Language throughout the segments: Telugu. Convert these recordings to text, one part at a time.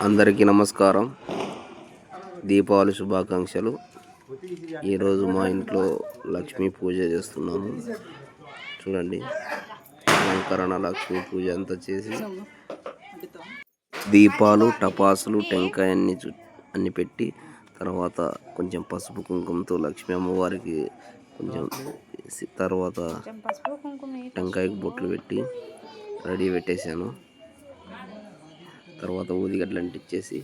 అందరికీ నమస్కారం. దీపావళి శుభాకాంక్షలు. ఈరోజు మా ఇంట్లో లక్ష్మీ పూజ చేస్తున్నాము. చూడండి. అలంకరణ లక్ష్మీ పూజ అంతా చేసి దీపాలు టపాసులు టెంకాయ అన్ని చు- అన్ని పెట్టి తర్వాత కొంచెం పసుపు కుంకుమతో లక్ష్మీ అమ్మవారికి కొంచెం తర్వాత టెంకాయకు బొట్లు పెట్టి రెడీ పెట్టేశాను. తర్వాత ఊదిగడ్డలు అంటించేసి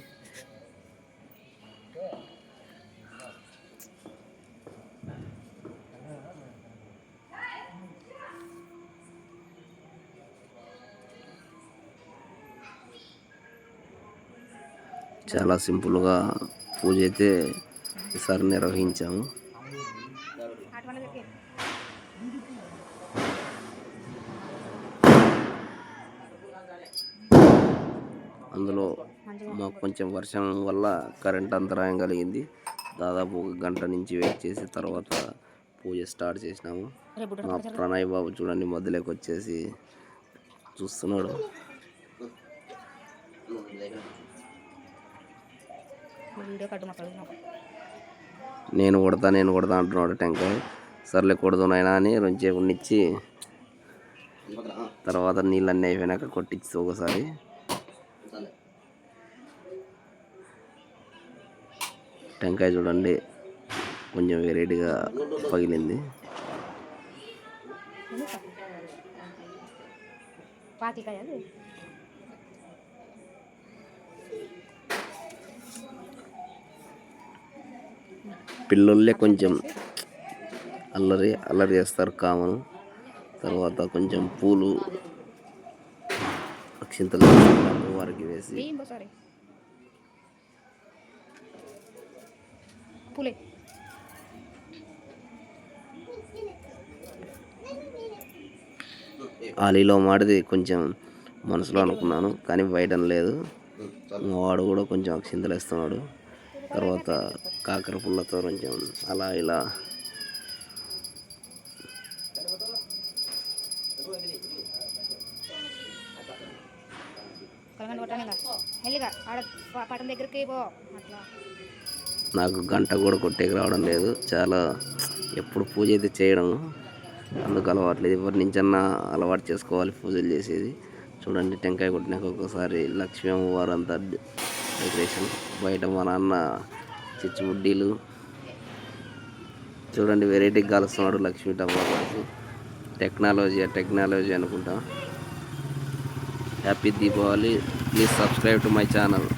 చాలా సింపుల్గా పూజ అయితే ఈసారి నిర్వహించాము. అందులో మాకు కొంచెం వర్షం వల్ల కరెంట్ అంతరాయం కలిగింది. దాదాపు ఒక గంట నుంచి వెయిట్ చేసి తర్వాత పూజ స్టార్ట్ చేసినాము. మా ప్రణయ్ బాబు చూడండి మధ్యలోకి వచ్చేసి చూస్తున్నాడు. నేను కొడతా నేను కొడతా అంటున్నాడు టెంకాయ. సర్లే కొడదు నాయనా అని రెంచే ఉండిచ్చి తర్వాత నీళ్ళన్నీ అయిపోయినాక కొట్టించి ఒకసారి. టెంకాయ చూడండి. కొంచెం వెరైటీగా పగిలింది. పిల్లలే కొంచెం అల్లరి అల్లరి చేస్తారు కామను. తర్వాత కొంచెం పూలు అక్షింతలు వారికి వేసి. పూలే. ఆలీలో మాడిది కొంచెం మనసులో అనుకున్నాను కానీ బయట లేదు. వాడు కూడా కొంచెం అక్షింతలు వేస్తున్నాడు తర్వాత కాకర పుల్లతో కొంచెం అలా ఇలా. కలగండి కొట్టాను ఇంకా మెల్లిగా ఆడ ప- పటం దగ్గరికి పో. అట్లా. నాకు గంట కూడా కొట్టేకి రావడం లేదు. చాలా ఎప్పుడు పూజ అయితే చేయడం అందుకు అలవాట్లేదు ఎవరి నుంచన్నా అలవాటు చేసుకోవాలి పూజలు చేసేది. చూడండి టెంకాయ కొట్టినాక ఒక్కోసారి లక్ష్మీ అమ్మవారు అంతా డెకరేషన్. బయట మా నాన్న చిచ్చుబుడ్డీలు. చూడండి వెరైటీ కాలుస్తున్నాడు లక్ష్మీ అమ్మవారికి టెక్నాలజీ టెక్నాలజీ అనుకుంటా. Happy Deepavali. Please subscribe to my channel.